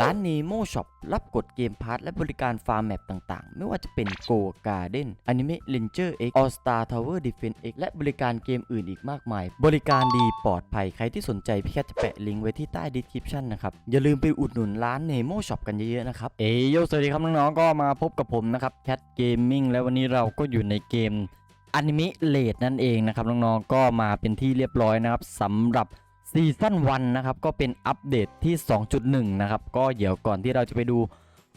ร้าน Nemo Shop รับกดเกมพาร์ทและบริการฟาร์มแมปต่างๆ ไม่ว่าจะเป็น Go Garden Anime Ranger X All Star Tower Defense X และบริการเกมอื่นอีกมากมาย บริการดีปลอดภัย ใครที่สนใจพี่แคทจะแปะลิงก์ไว้ที่ใต้ description นะครับ อย่าลืมไปอุดหนุนร้าน Nemo Shop กันเยอะๆนะครับ เอ้ยโยสวัสดีครับน้องๆก็มาพบกับผมนะครับ Cat Gaming แล้ววันนี้เราก็อยู่ในเกมอนิเมะเลดนั่นเองนะครับน้องๆก็มาเป็นที่เรียบร้อยนะครับสำหรับ ซีซั่นวันนะครับก็เป็นอัปเดตที่ 2.1 นะครับ ก็เดี๋ยวก่อนที่เราจะไปดู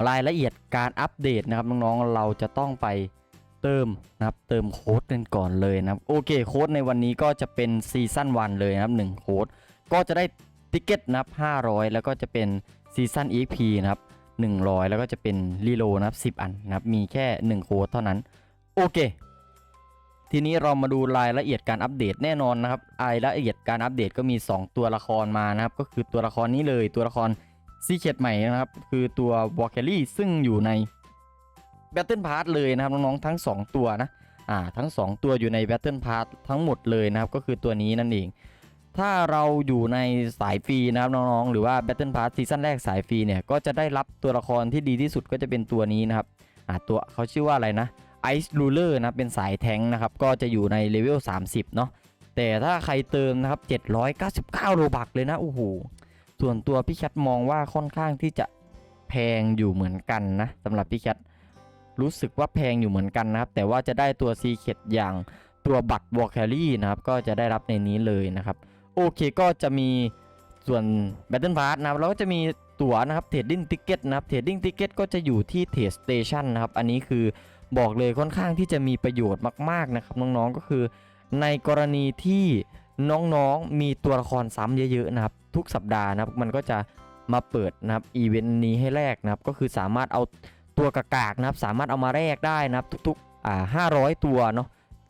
รายละเอียดการอัปเดตนะครับน้องๆเราจะต้องไปเติมนะครับเติมโค้ดกันก่อนเลยนะครับโอเคโค้ดในวันนี้ก็จะเป็นซีซั่นวันเลยนะครับ1โค้ดก็จะได้ติเกตนะครับ500 แล้วก็จะเป็นซีซั่น EP นะครับ100 แล้วก็จะเป็นรีโลนะครับ10 อันนะครับมีแค่ 1 โค้ดเท่านั้น โอเค ทีนี้เรามาดูรายละเอียดการอัปเดตแน่นอนนะครับรายละเอียดการอัปเดตก็มี 2 ตัวละครมานะครับ ก็คือตัวละครนี้เลยตัวละครซีเคดใหม่นะครับ คือตัววอลเ a รี่ซึ่งอยู่ใน Battle Pass เลยนะครับน้องๆทั้ง 2 ตัวนะอ่าทั้ง 2 ตัวอยู่ใน Battle Pass ทั้งหมดเลยนะครับ ก็คือตัวนี้นั่นเอง ถ้าเราอยู่ในสายฟรีนะครับน้องๆหรือว่า Battle Pass ซีซั่นแรกสายฟรีเนี่ยก็จะได้รับตัวละครที่ดีที่สุดก็จะเป็นตัวนี้นะครับอ่าตัวเขาชื่อว่าอะไรนะ Ice Ruler นะเป็นสายแทงนะครับ ก็จะอยู่ในเลเวล 30 เนาะแต่ถ้าใครเติมนะครับ 799 โลบักเลยนะโอ้โหส่วนตัวพี่แคทมองว่าค่อนข้างที่จะแพงอยู่เหมือนกันนะสำหรับพี่แคทรู้สึกว่าแพงอยู่เหมือนกันนะครับ แต่ว่าจะได้ตัวซีเคดอย่างตัวบัตรวอลแครี่นะครับ ก็จะได้รับในนี้เลยนะครับ โอเคก็จะมีส่วน Battle Pass นะครับแล้วก็จะมีตั๋วนะครับ Trading Ticket นะครับ Trading Ticket ก็จะอยู่ที่ Trade Station นะครับ อันนี้คือ บอกเลยค่อนข้างที่จะมีประโยชน์มาก ๆนะครับน้องๆก็คือ ในกรณีที่น้องๆมีตัวละครซ้ำเยอะๆนะครับ ทุกสัปดาห์นะครับมันก็จะมาเปิดนะครับอีเวนต์นี้ให้แลกนะครับ ก็คือสามารถเอาตัวกากากๆนะครับ สามารถเอามาแลกได้นะครับ ทุกๆอ่า500 ตัวเนาะ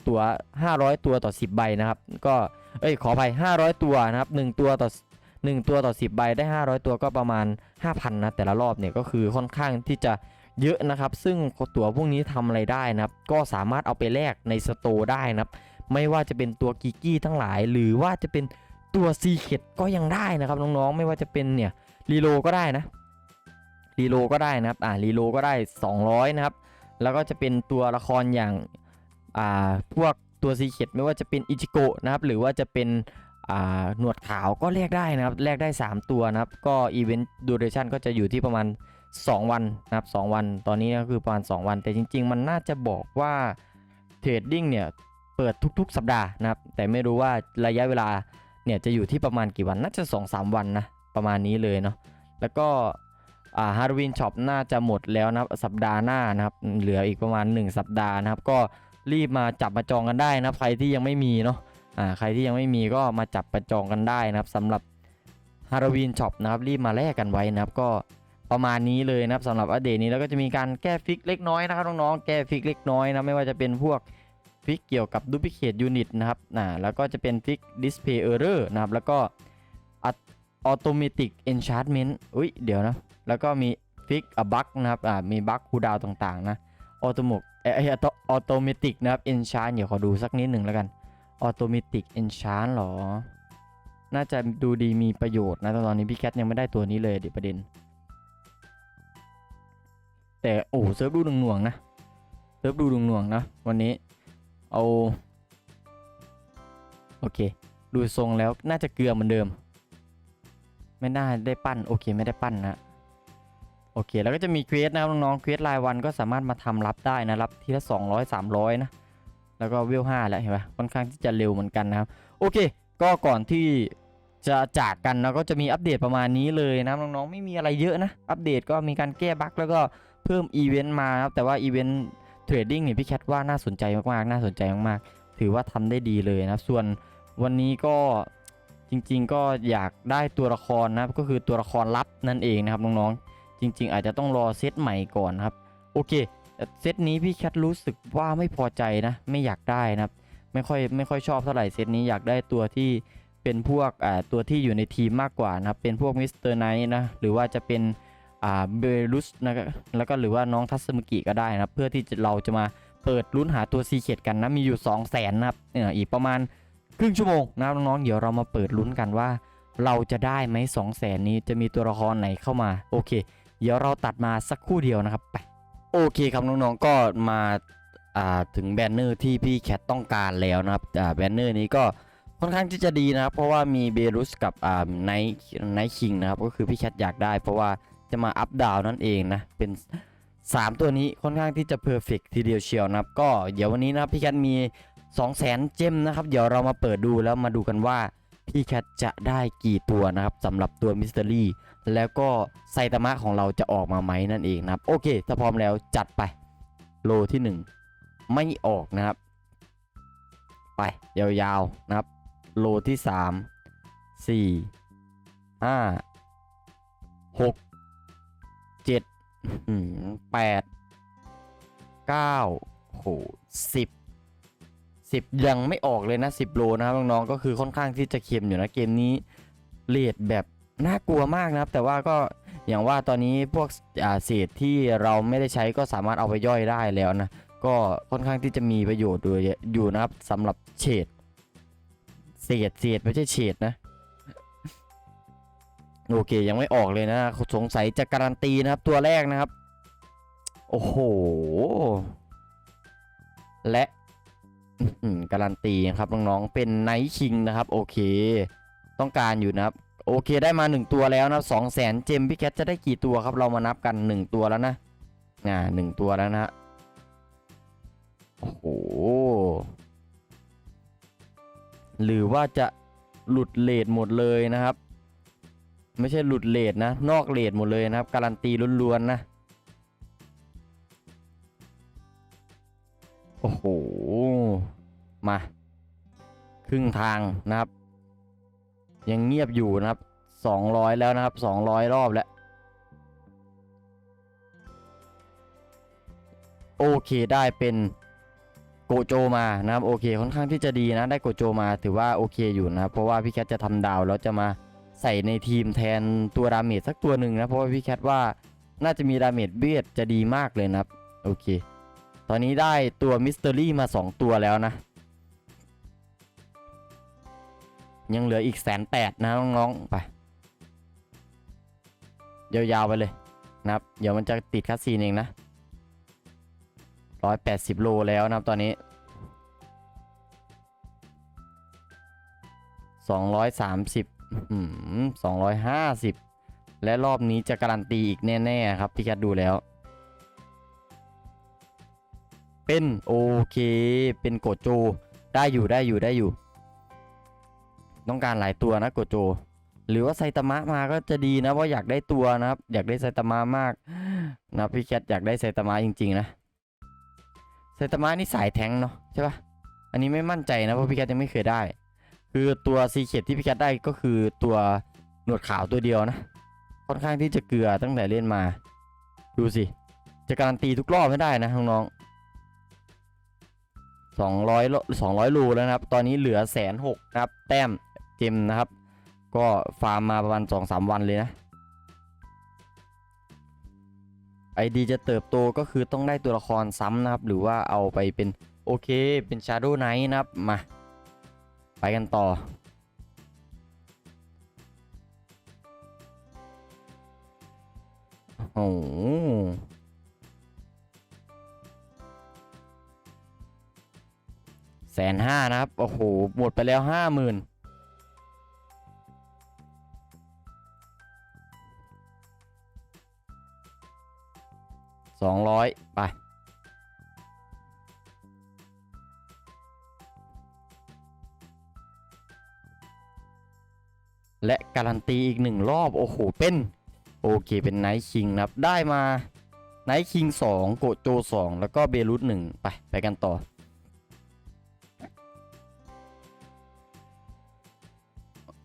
ตัว 500 ตัวต่อ 10 ใบนะครับ ก็เอ้ยขออภัย500 ตัวนะครับ 1 ตัวต่อ 1 ตัวต่อ 10 ใบได้ 500 ตัวก็ประมาณ 5,000 นะ แต่ละรอบเนี่ยก็คือค่อนข้างที่จะ เยอะนะครับ ซึ่งตั๋วพวกนี้ทำอะไรได้นะครับ ก็สามารถเอาไปแลกในสโตร์ได้นะครับ ไม่ว่าจะเป็นตัวกิกกี้ทั้งหลาย หรือว่าจะเป็นตัวซีเคดก็ยังได้นะครับน้องๆ ไม่ว่าจะเป็นเนี่ยรีโลก็ได้นะรีโลก็ได้นะครับ อ่ารีโลก็ได้ 200 นะครับ แล้วก็จะเป็นตัวละครอย่าง อ่า พวกตัวซีเคดไม่ว่าจะเป็นอิจิโกะนะครับ หรือว่าจะเป็นอ่าหนวดขาวก็แลกได้นะครับแลกได้ 3 ตัวนะครับ ก็อีเวนต์ดูเรชันก็จะอยู่ที่ประมาณ 2 วันนะครับ2วัน ตอนนี้ก็คือประมาณ 2 วัน แต่จริง ๆ มันน่าจะบอกว่าเทรดดิ้งเนี่ยเปิดทุกๆ สัปดาห์นะครับ แต่ไม่รู้ว่าระยะเวลาเนี่ยจะอยู่ที่ประมาณกี่วัน น่าจะ 2-3 วันนะประมาณนี้เลยเนาะ แล้วก็ฮาร์วินช็อปน่าจะหมดแล้วนะครับสัปดาห์หน้านะครับ เหลืออีกประมาณ 1 สัปดาห์นะครับ ก็รีบมาจับมาจองกันได้นะครับ ใครที่ยังไม่มีเนาะอ่าใครที่ยังไม่มีก็มาจับมาจองกันได้นะครับสำหรับฮาร์วินช็อปนะครับรีบมาแลกกันไว้นะครับก็ ประมาณนี้เลยนะครับสำหรับอัปเดตนี้แล้วก็จะมีการแก้ฟิกเล็กน้อยนะครับน้องๆแก้ฟิกเล็กน้อยนะไม่ว่าจะเป็นพวกฟิกเกี่ยวกับดูพิเคทยูนิตนะครับนะแล้วก็จะเป็นฟิกดิสเพย์เออร์เรอร์นะครับแล้วก็ออโตเมติกเอนชาร์ m เมนต์อุ้ยเดี๋ยวนะ แล้วก็มีฟิกอะบักนะครับอ่ามีบักคูดาวต่างๆนะออโตมุกเออออโตเมติกนะครับเอนชาร์เดี๋ยวขอดูสักนิดหนึ่งแล้วกันออโตเมติกเอนชาร์หรอ น่าจะดูดีมีประโยชน์นะแต่ตอนนี้พี่แคทยังไม่ได้ตัวนี้เลยเดี๋ยวประเด็น แต่โอ้เซิร์ฟดูหน่วงๆนะเซิร์ฟดูหน่วงๆนะวันนี้เอาโอเค ดูทรงแล้วน่าจะเกลือเหมือนเดิม ไม่น่าได้ปั้นโอเคไม่ได้ปั้นนะโอเคแล้วก็จะมีเควสนะครับน้องๆเควสรายวันก็สามารถมาทำรับได้นะรับทีละ200 300นะแล้วก็เวล5แล้วเห็นไหมค่อนข้างที่จะเร็วเหมือนกันนะครับโอเค ก็ก่อนที่จะจากกันนะก็จะมีอัปเดตประมาณนี้เลยนะน้องๆไม่มีอะไรเยอะนะอัปเดตก็มีการแก้บั๊กแล้วก็ เพิ่มอีเวนต์มาครับแต่ว่าอีเวนต์เทรดดิ้งเนี่ยพี่แคทว่าน่าสนใจมากๆ น่าสนใจมากๆ ถือว่าทำได้ดีเลยนะครับส่วนวันนี้ก็จริง ๆ ก็อยากได้ตัวละครนะครับก็คือตัวละครลับนั่นเองนะครับน้องๆจริง ๆ อาจจะต้องรอเซตใหม่ก่อนครับโอเคเซตนี้พี่แคทรู้สึกว่าไม่พอใจนะไม่อยากได้นะครับไม่ค่อยไม่ค่อยชอบเท่าไหร่เซตนี้อยากได้ตัวที่เป็นพวกตัวที่อยู่ในทีมมากกว่านะครับเป็นพวกมิสเตอร์ไนท์นะหรือว่าจะเป็น อ่าเบรุสนะครับแล้วก็หรือว่าน้องทัศมุกิก็ได้นะครับเพื่อที่เราจะมาเปิดลุ้นหาตัวซีเคดกันนะมีอยู่ 2 0 0แสนนะครับอีกประมาณครึ่งชั่วโมงนะครับน้องๆเดี๋ยวเรามาเปิดลุ้นกันว่า เราจะได้ไหมสองแสนนี้จะมีตัวละครไหนเข้ามาโอเค เดี๋ยวเราตัดมาสักคู่เดียวนะครับไปโอเคครับน้องๆก็มาอ่าถึงแบนเนอร์ที่พี่แคทต้องการแล้วนะครับอ่าแบนเนอร์นี้ก็ค่อนข้างที่จะดีนะครับเพราะว่ามีเบรุสกับอ่าไนท์ไนท์คิงนะครับก็คือพี่แคทอยากได้ เพราะว่า จะมาอัพดาวนั่นเองนะเป็น 3 ตัวนี้ค่อนข้างที่จะเพอร์เฟกทีเดียวเชียวนะครับ ก็เดี๋ยววันนี้นะครับพี่แคทมี 2 0 0 0 0 0เจมนะครับ เดี๋ยวเรามาเปิดดูแล้วมาดูกันว่าพี่แคทจะได้กี่ตัวนะครับสำหรับตัวมิส t ต r รี่แล้วก็ไซตามะของเราจะออกมาไหมนั่นเองนะครับ โอเคถ้าพร้อมแล้วจัดไปโลที่ 1 ไม่ออกนะครับ ไปยาวๆนะครับ โลที่ 3 4 5 6 7อืมแปดเก้าโหสิบสิบยังไม่ออกเลยนะสิบโลนะครับน้องๆก็คือค่อนข้างที่จะเค็มอยู่นะเกมนี้เลดแบบน่ากลัวมากนะครับ แต่ว่าก็อย่างว่าตอนนี้พวกเศษที่เราไม่ได้ใช้ก็สามารถเอาไปย่อยได้แล้วนะ ก็ค่อนข้างที่จะมีประโยชน์ด้วยอยู่นะครับสำหรับเฉดเศษเศษไม่ใช่เฉดนะ โอเคยังไม่ออกเลยนะสงสัยจะการันตีนะครับ ตัวแรกนะครับ โอ้โห และการันตีนะครับน้องๆเป็นไนท์คิงนะครับ โอเค ต้องการอยู่นะครับ โอเคได้มา 1 ตัวแล้วนะสองแสนเจมพี่แคทจะได้กี่ตัวครับ เรามานับกัน 1 ตัวแล้วนะอ่าหนึ่งตัวแล้วนะฮะโอ้โหหรือว่าจะหลุดเลทหมดเลยนะครับ ไม่ใช่หลุดเลทนะ นอกเลทหมดเลยนะครับ การันตีล้วนๆนะ โอ้โห มา ครึ่งทางนะครับ ยังเงียบอยู่นะครับ 200 แล้วนะครับ 200 รอบแล้ว โอเคได้เป็นโกโจมานะครับ โอเคค่อนข้างที่จะดีนะ ได้โกโจมาถือว่าโอเคอยู่นะครับ เพราะว่าพี่แคทจะทำดาวแล้วจะมา ใส่ในทีมแทนตัวดาเมจสักตัวหนึ่งนะ เพราะว่าพี่แคทว่าน่าจะมีดาเมจเบียดจะดีมากเลยนะครับ โอเค ตอนนี้ได้ตัวมิสเตอรี่มา 2 ตัวแล้วนะ ยังเหลืออีกแสนแปดนะน้อง ๆ ไป ยาว ๆ ไปเลยนะครับ เดี๋ยวมันจะติดคัสซีนเองนะ180โลแล้วนะครับตอนนี้230อืมส องร้อยห้าสิบและรอบนี้จะการันตีอีกแน่ ๆ ครับพี่แคทดูแล้ว เป็นโอเค เป็นโกโจ ได้อยู่ได้อยู่ได้อยู่ ต้องการหลายตัวนะโกโจ หรือว่าไซตามะมาก็จะดีนะเพราะอยากได้ตัวนะครับ อยากได้ไซตามะมากนะพี่แคทอยากได้ไซตามะจริง ๆ นะไซตามะนี่สายแทงเนาะใช่ปะอันนี้ไม่มั่นใจนะเพราะพี่แคทยังไม่เคยได้ คือตัวซีเคดที่พี่แคทได้ก็คือตัวหนวดขาวตัวเดียวนะ ค่อนข้างที่จะเกลือตั้งแต่เล่นมา ดูสิ จะการันตีทุกรอบไม่ได้นะน้องๆสองร้อยสองร้อยรูแล้วนะครับ ตอนนี้เหลือแสนหกนะครับ แต้มเจมนะครับ ก็ฟาร์มมาประมาณสองสามวันเลยนะไอดีจะเติบโตก็คือต้องได้ตัวละครซ้ำนะครับ หรือว่าเอาไปเป็นโอเคเป็น Shadow Knight นะครับมา ไปกันต่อ โอ้โหแสนห้านะครับ โอ้โห หมดไปแล้วห้าหมื่น การันตีอีกหนึ่งรอบโอ้โหเป็นโอเคเป็นไนท์คิงนะครับ ได้มาไนท์คิงสองโกโจสองแล้วก็เบรุตหนึ่งไป ไปกันต่อ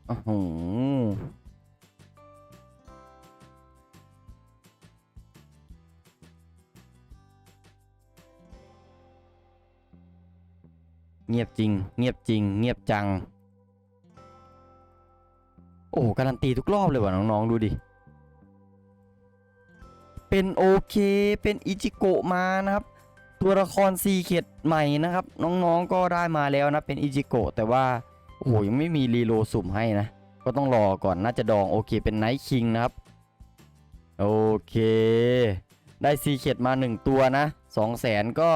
โอ้โหเงียบจริง เงียบจริง เงียบจัง อ้โหการันตีทุกรอบเลยว่ะน้องๆดูดิ เป็นโอเคเป็นอิจิโกะมานะครับ ตัวละครซีเข็ดใหม่นะครับ น้องๆก็ได้มาแล้วนะเป็นอิจิโกะแต่ว่าโอ้โหยังไม่มีรีโลสุ่มให้นะ ก็ต้องรอก่อนน่าจะดองโอเคเป็นไนท์คิงนะครับ โอเค ได้ซีเ e ดมา 1 ตัวนะ2 0 0แสนก็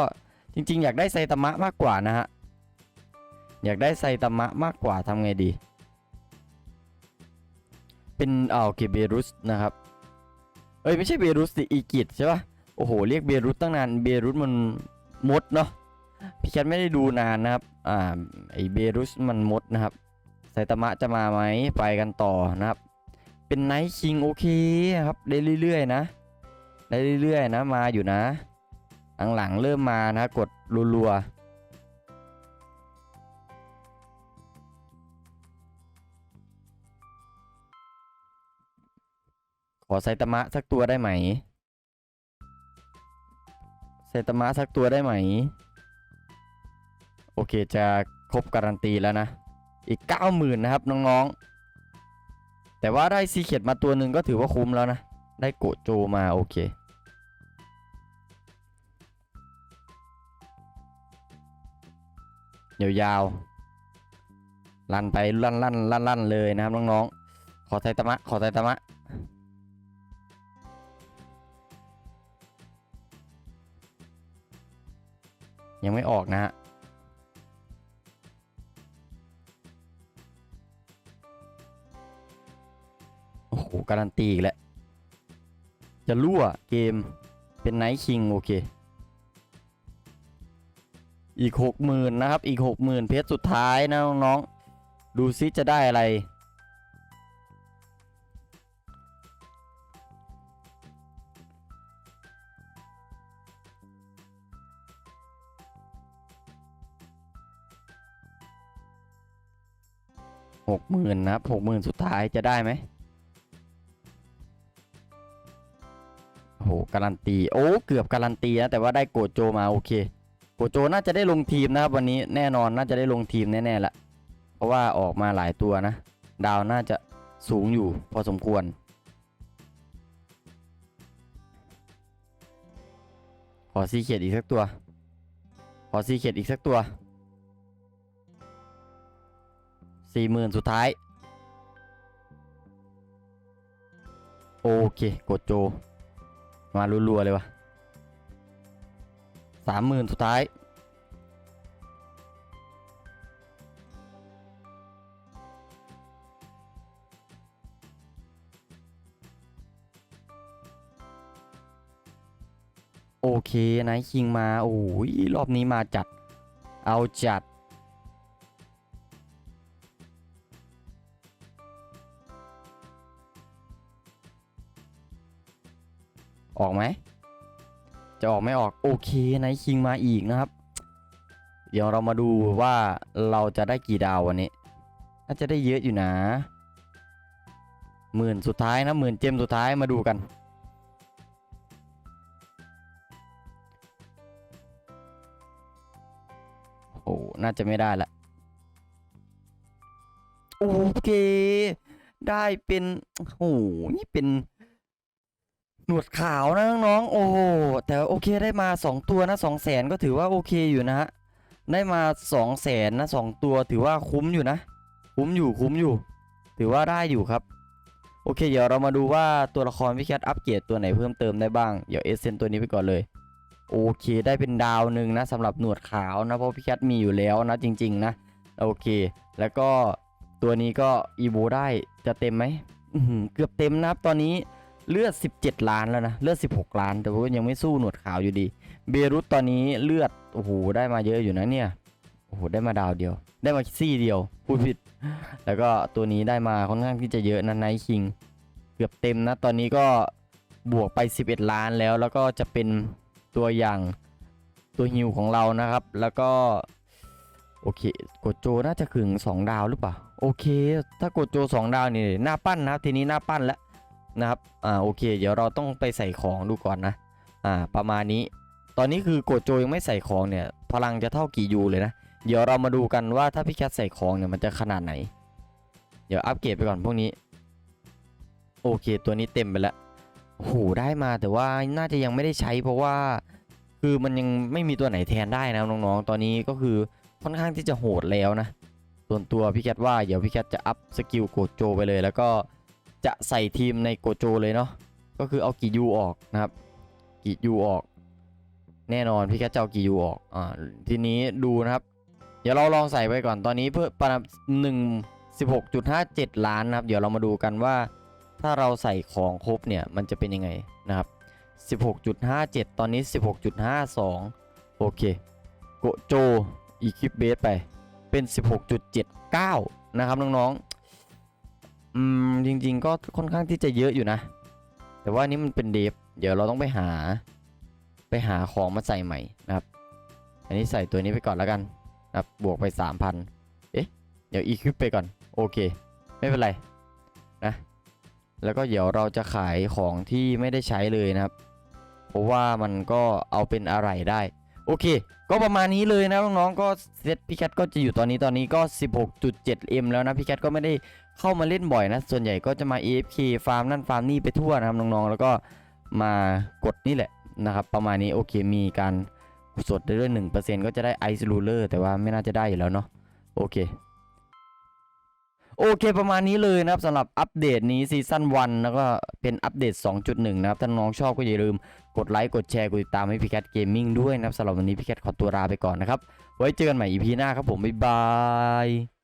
จริง ๆ อยากได้ไซตามะมากกว่านะฮะอยากได้ไซตามะมากกว่าทำไงดี เป็นอ่าโอเคเบรุสนะครับ เอ้ยไม่ใช่เบรุสสิอีกิตใช่ปะโอ้โหเรียกเบรุสตั้งนานเบรุสมันมดเนาะพี่แคทไม่ได้ดูนานนะครับ อ่าไอเบรุสมันมดนะครับไซตามะจะมาไหมไปกันต่อนะครับ เป็นไนท์คิงโอเคครับได้เรื่อยๆนะ ได้เรื่อยๆนะมาอยู่นะหลังๆเริ่มมานะกดรัวๆ ขอไซตามะสักตัวได้ไหมไซตามะสักตัวได้ไหม โอเคจะครบการันตีแล้วนะ อีก 90,000 นะครับ น้องๆ แต่ว่าได้ซีเขียดมาตัวหนึ่งก็ถือว่าคุ้มแล้วนะ ได้โกโจมา โอเคยาวๆ ลั่นไปลั่นลั่นลั่นลั่นเลยนะครับน้องๆ ขอไซตามะ ขอไซตามะ ยังไม่ออกนะฮะโอ้โหการันตีอีกแล้ว จะรั่วเกมเป็นไนท์คิงโอเค อีกหกหมื่นนะครับ อีกหกหมื่นเพชรสุดท้ายนะน้องๆดูซิจะได้อะไร หกหมื่นนะครับหกหมื่นสุดท้ายจะได้ไหมโอ้โหการันตีโอ้เกือบการันตีนะแต่ว่าได้โกโจมาโอเค โกโจน่าจะได้ลงทีมนะครับวันนี้แน่นอนน่าจะได้ลงทีมแน่ๆละเพราะว่าออกมาหลายตัวนะ ดาวน่าจะสูงอยู่พอสมควร ขอซีเขียดอีกสักตัว ขอซีเขียดอีกสักตัว สี่หมื่นสุดท้าย โอเคกดโจ มารัวๆเลยวะสามหมื่นสุดท้ายโอเคไนท์คิงมา โอ้ยรอบนี้มาจัด เอาจัด ออกไหม จะออกไม่ออกโอเคไนท์คิงมาอีกนะครับ เดี๋ยวเรามาดูว่าเราจะได้กี่ดาววันนี้น่าจะได้เยอะอยู่นะหมื่นสุดท้ายนะหมื่นเจมสุดท้ายมาดูกัน โอ้น่าจะไม่ได้ละโอเค ได้เป็นโอ้นี่เป็น หนวดขาวนะน้องๆ โอ้โห แต่โอเคได้มา 2 ตัวนะ2 0 0แสนก็ถือว่าโอเคอยู่นะฮะ ได้มา2 0 0แสนนะ2ตัวถือว่าคุ้มอยู่นะ คุ้มอยู่คุ้มอยู่ ถือว่าได้อยู่ครับ โอเค เดี๋ยวเรามาดูว่าตัวละครพี่แคทอัปเกรดตัวไหนเพิ่มเติมได้บ้าง เดี๋ยวเอเซนตัวนี้ไปก่อนเลย โอเค ได้เป็นดาวหนึ่งนะสำหรับหนวดขาวนะเพราะพี่แคทมีอยู่แล้วนะจริง ๆ นะ โอเค แล้วก็ตัวนี้ก็อีโวได้จะเต็มไหมเกือบเต็มนะครับตอนนี้ เลือด 17 ล้านแล้วนะ เลือด 16 ล้าน แต่ว่ายังไม่สู้หนวดขาวอยู่ดี เบรุตตอนนี้เลือด โอ้โห ได้มาเยอะอยู่นะเนี่ย โอ้โห ได้มาดาวเดียว ได้มาซี่เดียว พูดผิด แล้วก็ตัวนี้ได้มาค่อนข้างที่จะเยอะนะไนท์คิง เกือบเต็มนะ ตอนนี้ก็บวกไป 11 ล้านแล้ว แล้วก็จะเป็นตัวอย่างตัวฮิวของเรานะครับ แล้วก็ โอเคกดโจน่าจะถึง 2 ดาวหรือเปล่า โอเค ถ้ากดโจ 2 ดาวนี่หน้าปั้นนะครับ ทีนี้หน้าปั้นแล้ว นะครับอ่าโอเค เดี๋ยวเราต้องไปใส่ของดูก่อนนะอ่าประมาณนี้ ตอนนี้คือโกโจยังไม่ใส่ของเนี่ยพลังจะเท่ากี่ยูเลยนะ เดี๋ยวเรามาดูกันว่าถ้าพี่แคทใส่ของเนี่ยมันจะขนาดไหน เดี๋ยวอัปเกรดไปก่อนพวกนี้ โอเค ตัวนี้เต็มไปแล้วโหได้มาแต่ว่าน่าจะยังไม่ได้ใช้เพราะว่า คือมันยังไม่มีตัวไหนแทนได้นะน้องๆ ตอนนี้ก็คือค่อนข้างที่จะโหดแล้วนะ ส่วนตัวพี่แคทว่าเดี๋ยวพี่แคทจะอัพสกิลโกโจไปเลยแล้วก็ จะใส่ทีมในโกโจเลยเนาะก็คือเอากียูออกนะครับกียูออก แน่นอนพี่แคทจะเอากียูออกอ่าทีนี้ดูนะครับ เดี๋ยวเราลองใส่ไปก่อนตอนนี้เพื่อประมาณหนึ่งสิบหกจุดห้าเจ็ดล้านนะครับ เดี๋ยวเรามาดูกันว่า ถ้าเราใส่ของครบเนี่ยมันจะเป็นยังไงนะครับ16.57ตอนนี้16.52โอเคโกโจอีคิปเบสไปเป็น 16.79 นะครับน้องๆ อืมจริง ๆ ก็ค่อนข้างที่จะเยอะอยู่นะ แต่ว่านี่มันเป็นเดฟเดี๋ยวเราต้องไปหา ไปหาของมาใส่ใหม่นะครับ อันนี้ใส่ตัวนี้ไปก่อนแล้วกันนะครับบวกไป 3,000 เอ๊ะ เดี๋ยวอีคิปไปก่อน โอเค ไม่เป็นไรนะ แล้วก็เดี๋ยวเราจะขายของที่ไม่ได้ใช้เลยนะครับ เพราะว่ามันก็เอาเป็นอะไรได้ โอเค ก็ประมาณนี้เลยนะน้องๆก็เซตพี่แคทก็จะอยู่ตอนนี้ตอนนี้ก็ 16.7M แล้วนะพี่แคทก็ไม่ได้เข้ามาเล่นบ่อยนะ ส่วนใหญ่ก็จะมา AFK ฟาร์มนั่นฟาร์มนี่ไปทั่วนะครับน้องๆแล้วก็มากดนี่แหละนะครับ ประมาณนี้โอเคมีการสดได้ด้วย1%ก็จะได้ไอซ์รูเลอร์แต่ว่าไม่น่าจะได้อยู่แล้วเนาะโอเคโอเคประมาณนี้เลยนะครับสำหรับอัปเดตนี้ซีซั่น1แล้วก็เป็นอัปเดต 2.1 นะครับ ถ้าน้องชอบก็อย่าลืม กดไลค์กดแชร์กดติดตามให้พี่แคทเกมมิ่งด้วยนะครับสำหรับวันนี้พี่แคทขอตัวลาไปก่อนนะครับ ไว้เจอกันใหม่ EP หน้าครับผม บ๊ายบาย